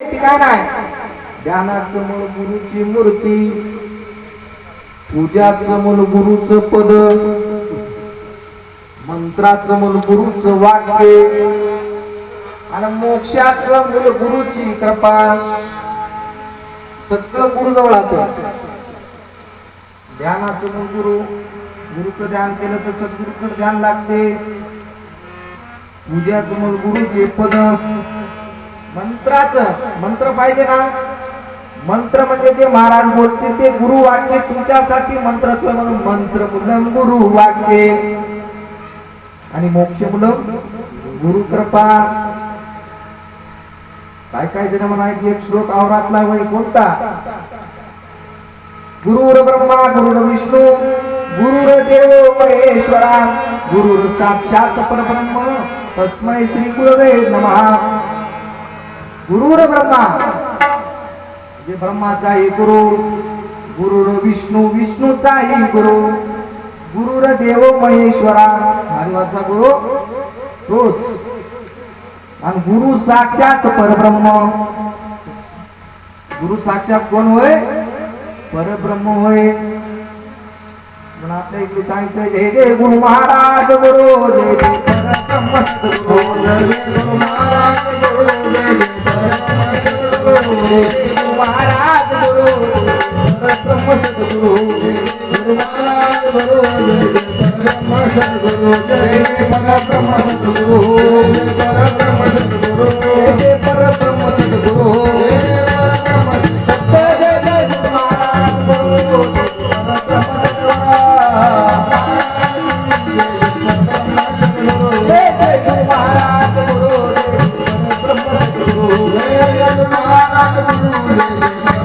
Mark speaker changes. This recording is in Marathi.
Speaker 1: ठिकाण आहे ध्यानाचं मूळ गुरुची मूर्ती पूजाचं मूल गुरुचं पद मंत्राचं मूल गुरुचं वाक्य आणि मोक्षाचं मूल गुरुची कृपा. सगळं गुरु जवळ ध्यानाचं मूल गुरु गुरुचं ध्यान केलं तर सद्गुरुकडे ध्यान लागते. पूजाचं मूल गुरुचे पद. मंत्राचं मंत्र पाहिजे ना? मंत्र म्हणजे जे महाराज बोलते ते गुरु वाक्य तुमच्यासाठी मंत्रच म्हणून मंत्र मुलं गुरु वाक्य. आणि मोक्ष मुलं गुरु कृपा. काय काय जण म्हणायचे एक श्लोक आवरातला वय कोणता? गुरुर ब्रह्मा गुरुर विष्णू गुरुर देव महेश्वरा गुरुर साक्षात परब्रह्म तस्मै श्री गुरुदेव नमः. गुरुर ब्रह्मा म्हणजे ब्रह्माचाही गुरु गुरुर विष्णू विष्णूचाही गुरु गुरुर देव महेश्वरा मानवाचा गुरु तोच. आणि गुरु साक्षात परब्रह्म. गुरु साक्षात कोण होय? परब्रह्म होय. म्हणून आपल्या इकडे सांगितलं जय जय गुरु महाराज गुरु जय मस्त गुरु गुरु महाराज गुरु जय जय परब्रह्मस्त गुरु जय जय गुरु महाराज गुरु परब्रह्मस्त गुरु गुरु महाराज गुरु जय गुरु जय जय परब्रह्मस्त गुरु जय गुरु जय जय